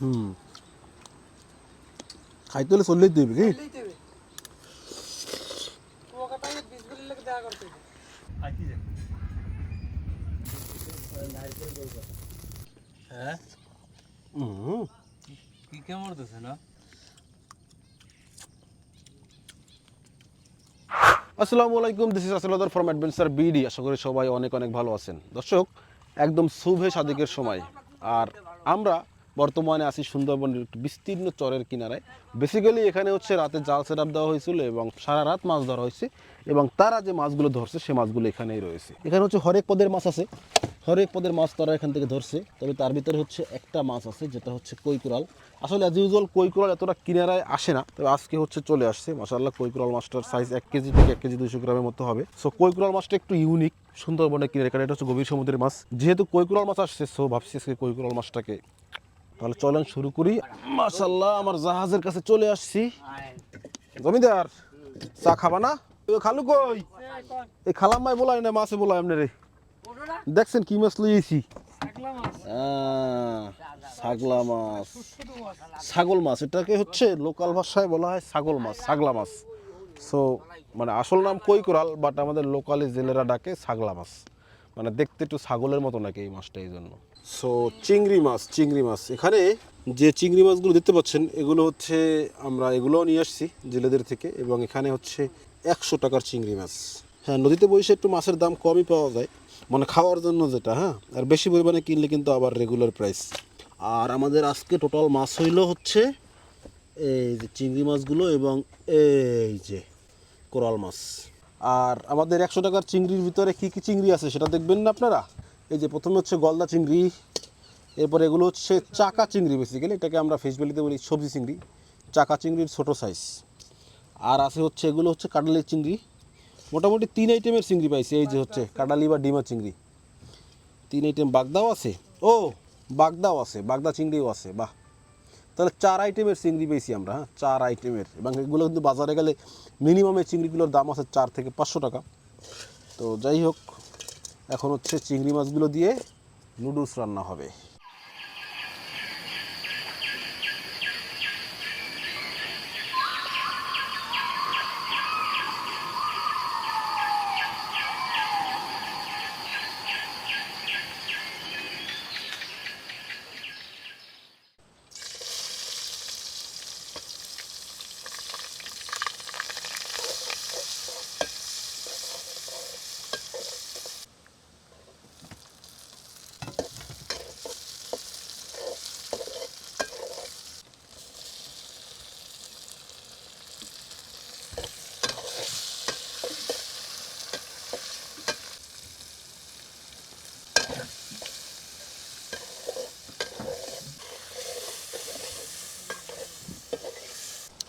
হুম। খাইতে হলে চল্লিশ দিবি কি। হ্যাঁ? কি কেমন না? আসসালামু আলাইকুম দিস ইজ আসলাদার ফ্রম অ্যাডভেঞ্চার বিডি আশা করি সবাই অনেক অনেক ভালো আছেন। দর্শক একদম শুভে সাদিকের সময়। আর আমরা বর্তমানে আছি সুন্দরবনের একটি বিস্তীর্ণ চরের কিনারায়। বেসিক্যালি এখানে হচ্ছে রাতে জাল সেট দেওয়া হয়েছিল এবং সারা রাত মাছ ধরা হয়েছে এবং তারা যে মাছগুলো ধরছে সে মাছগুলো এখানেই রয়েছে। এখানে হচ্ছে হরেক পদের মাছ আছে। হরেক পদের মাছ তারা এখান থেকে ধরছে। তবে তার ভিতরে হচ্ছে একটা মাছ আছে, যেটা হচ্ছে কৈকুরাল। আসলে অ্যাজ ইউজুয়াল কৈকুরাল এতটা কিনারায় আসে না, তবে আজকে হচ্ছে চলে আসছে। মাসাল্লাহ কৈকুরাল মাছটার সাইজ এক কেজি থেকে এক কেজি দুইশো গ্রামের মতো হবে। সো কৈকুরাল মাছটা একটু ইউনিক সুন্দরবনের কিনারে, কারণ এটা হচ্ছে গভীর সমুদ্রের মাছ। যেহেতু কৈকুরাল মাছ আসছে সো ভাবছি আজকে কৈকুরাল মাছটাকে তাহলে চলেন শুরু করি। মাশাল্লাহ আমার জাহাজের কাছে চলে আসছি। জমিদার, চা খাবা না? খালু কই? এই খালাম মাই বলাই না, মাছে বলাই আপনি রে। দেখছেন কি মাছ লইয়েছি ছাগলা মাছ। ছাগল মাছ, এটাকে হচ্ছে লোকাল ভাষায় বলা হয় ছাগল মাছ, ছাগলা মাছ। সো মানে আসল নাম কই কোরাল বাট আমাদের লোকালি জেলেরা ডাকে ছাগলা মাছ। মানে দেখতে একটু ছাগলের মতো নাকি এই মাছটা, এই জন্য। সো চিংড়ি মাছ চিংড়ি মাছ। এখানে যে চিংড়ি মাছগুলো দেখতে পাচ্ছেন, এগুলো হচ্ছে আমরা এগুলোও নিয়ে আসছি জেলেদের থেকে এবং এখানে হচ্ছে একশো টাকার চিংড়ি মাছ। হ্যাঁ নদীতে বসে একটু মাছের দাম কমই পাওয়া যায় মানে খাওয়ার জন্য যেটা হ্যাঁ? আর বেশি পরিমাণে কিনলে কিন্তু আবার রেগুলার প্রাইস আর আমাদের আজকে টোটাল মাছ হইল হচ্ছে এই যে চিংড়ি মাছগুলো এবং এই যে কোরাল মাছ। আর আমাদের একশো টাকার চিংড়ির ভিতরে কী কী চিংড়ি আছে সেটা দেখবেন না আপনারা? এই যে প্রথমে হচ্ছে গলদা চিংড়ি, এরপরে এগুলো হচ্ছে চাকা চিংড়ি বেসিক্যালি এটাকে আমরা ফিশ বেলিতে বলি সবজি চিংড়ি। চাকা চিংড়ির ছোটো সাইজ আর আছে হচ্ছে, এগুলো হচ্ছে কাটালি চিংড়ি। মোটামুটি তিন আইটেমের চিংড়ি পাইছি, এই যে হচ্ছে কাটালি বা ডিমা চিংড়ি। তিন আইটেম বাগদাও আছে। ও, বাগদাও আছে, বাগদা চিংড়িও আছে, বাহ। তাহলে চার আইটেমের চিংড়ি পেয়েছি আমরা হ্যাঁ চার আইটেমের এবং এগুলো কিন্তু বাজারে গেলে মিনিমাম এই চিংড়িগুলোর দাম আছে চার থেকে পাঁচশো টাকা। তো যাই হোক এখন হচ্ছে চিংড়ি মাছগুলো দিয়ে নুডলস রান্না হবে।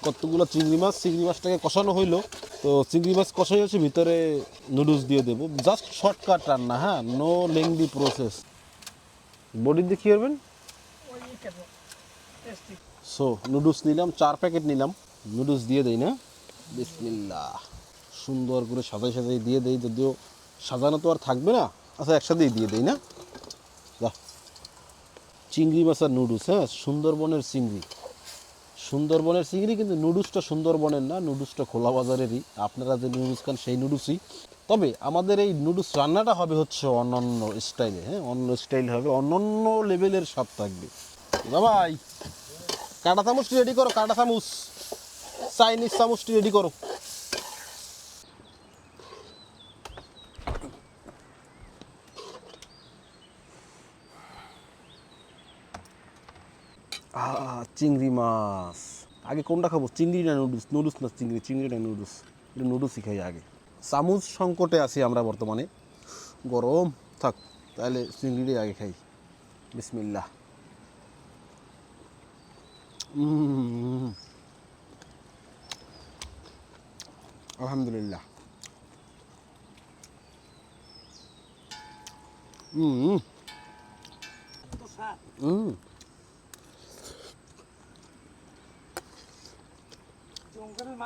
কতগুলো চিংড়ি মাছ, চিংড়ি মাছটাকে কষানো হইল। তো চিংড়ি মাছ কষাই হচ্ছে ভিতরে নুডলস দিয়ে দেবো। জাস্ট শর্টকাট রান্না হ্যাঁ? নো লেংদি প্রসেস বডি দিয়ে কী করবেন? সো নুডলস নিলাম, চার প্যাকেট নিলাম। নুডলস দিয়ে দেই, না? বিসমিল্লা সুন্দর করে সাজাই সাজাই দিয়ে দেই, যদিও সাজানো তো আর থাকবে না। আচ্ছা একসাথেই দিয়ে দেই, না? চিংড়ি মাছ আর নুডলস হ্যাঁ? সুন্দরবনের চিংড়ি। সুন্দরবনের চিংড়ি কিন্তু নুডলসটা সুন্দরবনের না, নুডলসটা খোলা বাজারেরই। আপনারা যে নুডলস খান সেই নুডলসই। তবে আমাদের এই নুডলস রান্নাটা হবে হচ্ছে অনন্য স্টাইলে হ্যাঁ? অন্য স্টাইল হবে অনন্য লেভেলের স্বাদ থাকবে। ভাই, কাটা চামচটি রেডি করো, কাটা চামচ। চাইনিজ চামচটি রেডি করো। চিংড়ি মাছ। আগে কোনটা খাব? চিংড়ি না নুডলস নুডলস না চিংড়ি? চিংড়ি না নুডলস। এটা নুডলসই খাই আগে। চামচ সংকটে আছি আমরা বর্তমানে। গরম। থাক তাহলে চিংড়িটাই আগে খাই। বিসমিল্লাহ। আলহামদুলিল্লাহ। হুম হুম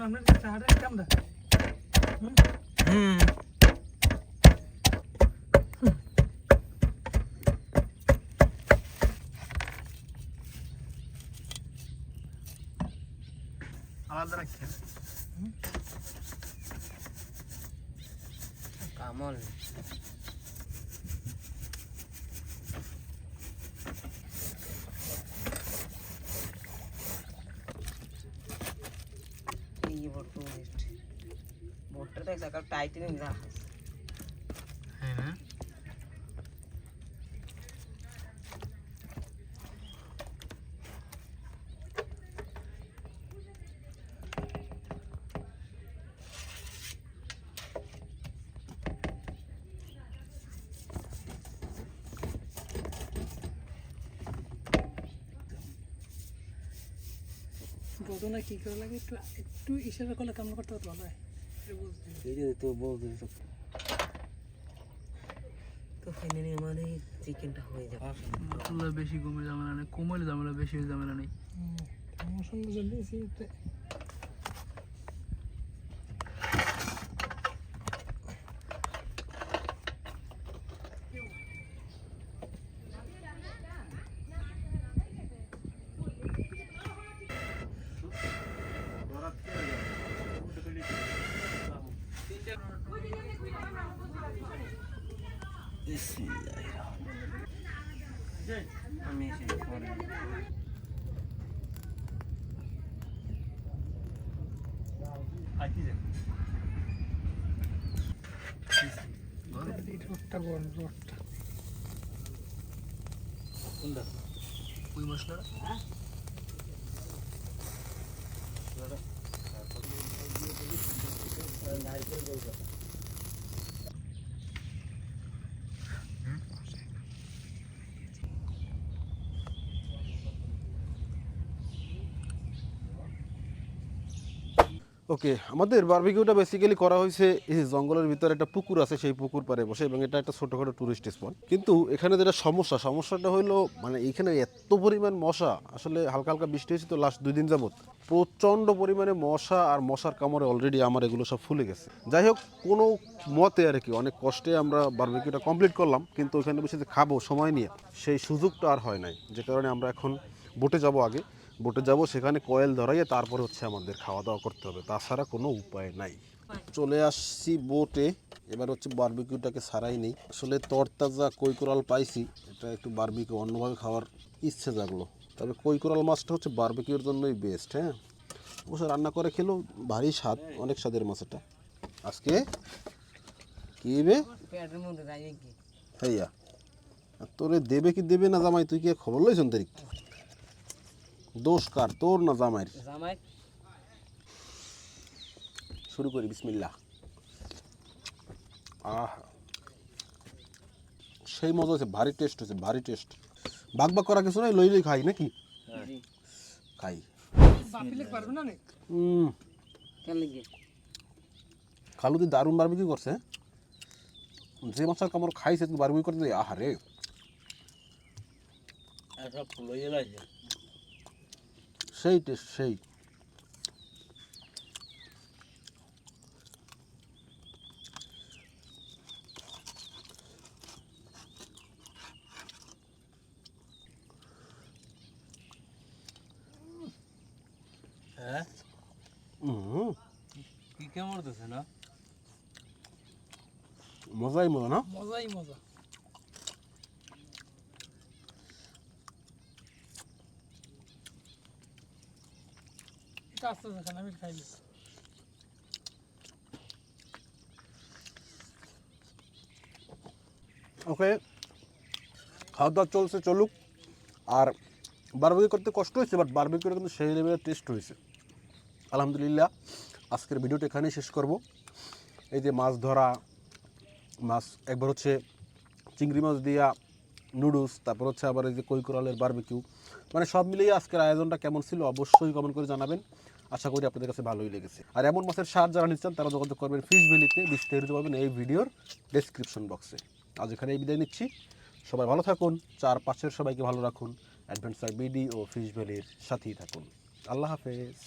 আপনার চাহাটা কেমন হুম দেখ সকাল টাইটানিক জাহাজ হ্যাঁ ঘটনা কি করে লাগে? একটু একটু ইশারা করলে কামনা করতে পারতো ভালো তো বলতে তো ফাইনালি মানে চিকেনটা হয়ে যাবে মশলা বেশি কমে যাবে না কমলে না বেশি হয়ে নেই না মৌসুম জলদি আমি এসে পরে এই রোডটা বড় রোডটা ওকে, আমাদের বারবিকিউটা বেসিক্যালি করা হয়েছে, এই জঙ্গলের ভিতরে একটা পুকুর আছে, সেই পুকুর পাড়ে বসে, এবং এটা একটা ছোটোখাটো টুরিস্ট স্পট কিন্তু এখানে যেটা সমস্যা, সমস্যাটা হলো মানে এখানে এত পরিমাণ মশা, আসলে হালকা হালকা বৃষ্টি হয়েছে তো লাস্ট দুই দিন যাবত প্রচণ্ড পরিমাণে মশা আর মশার কামড়ে অলরেডি আমার এগুলো সব ফুলে গেছে। যাই হোক, কোনো মতে আর কি, অনেক কষ্টে আমরা বার্বিকিউটা কমপ্লিট করলাম, কিন্তু ওখানে বসে যে খাব সময় নিয়ে, সেই সুযোগটা আর হয় নাই। যে কারণে আমরা এখন বোটে যাব আগে। বোটে যাব সেখানে কয়েল ধরাইয়ে তারপরে হচ্ছে আমাদের খাওয়া দাওয়া করতে হবে। তাছাড়া কোনো উপায় নাই। চলে আসছি বোটে। এবার হচ্ছে বারবিকিউটাকে সারাই নেই। আসলে তরতাজা কই কোরাল পাইছি। এটা একটু বারবিকিউ অন্যভাবে খাওয়ার ইচ্ছে জাগলো। তবে কই কোরাল মাছটা হচ্ছে বারবিকিউর জন্যই বেস্ট হ্যাঁ? অবশ্য রান্না করে খেলেও ভারী স্বাদ অনেক স্বাদের মাছ এটা। আজকে কি বে আর তোরে দেবে কি দেবে না জামাই তুই কি খবর লইছন তারিখ দোষ কার? তোর না জামাই। শুরু করি বিসমিল্লা আহ। সেই মজা হয়েছে ভারী টেস্ট হয়েছে ভারী টেস্ট। বাগ বাগ করা কিছু নাই লই লই খাই নাকি? জি। খাই। খালু তুই দারুণ বারবিকিউ করছে হ্যাঁ? যে মাছের কামড় খাইছে তুই বারবিকিউ করতে আহারে। সেই টেস্ট সেই হ্যাঁ উম, কি কেমন দিছে না মজাই মজা না মজাই মজা ওকে খাওয়া দাওয়া চলছে, চলুক। আর বারবিকিউ করতে কষ্ট হয়েছে বাট বারবিকিউটা কিন্তু সেই লেভেলের টেস্ট হয়েছে। আলহামদুলিল্লাহ, আজকের ভিডিওটা এখানেই শেষ করব। এই যে মাছ ধরা, মাছ একবার হচ্ছে চিংড়ি মাছ দিয়া নুডলস তারপর হচ্ছে আবার এই যে কৈকুরালের বারবিকিউ। মানে সব মিলিয়ে আজকের আয়োজনটা কেমন ছিল অবশ্যই কমেন্ট করে জানাবেন। আশা করি আপনাদের কাছে ভালোই লেগেছে। আর এমন মাসের সার যারা নিচ্ছেন, তারা যোগাযোগ করবেন ফিশ ভ্যালিতে বিস্তারিত পাবেন এই ভিডিওর ডেসক্রিপশন বক্সে আজ এখানে এই বিদায় নিচ্ছি। সবাই ভালো থাকুন চার পাশের সবাইকে ভালো রাখুন অ্যাডভেঞ্চার বিডি ও ফিশ ভ্যালির সাথেই থাকুন। আল্লাহ হাফেজ।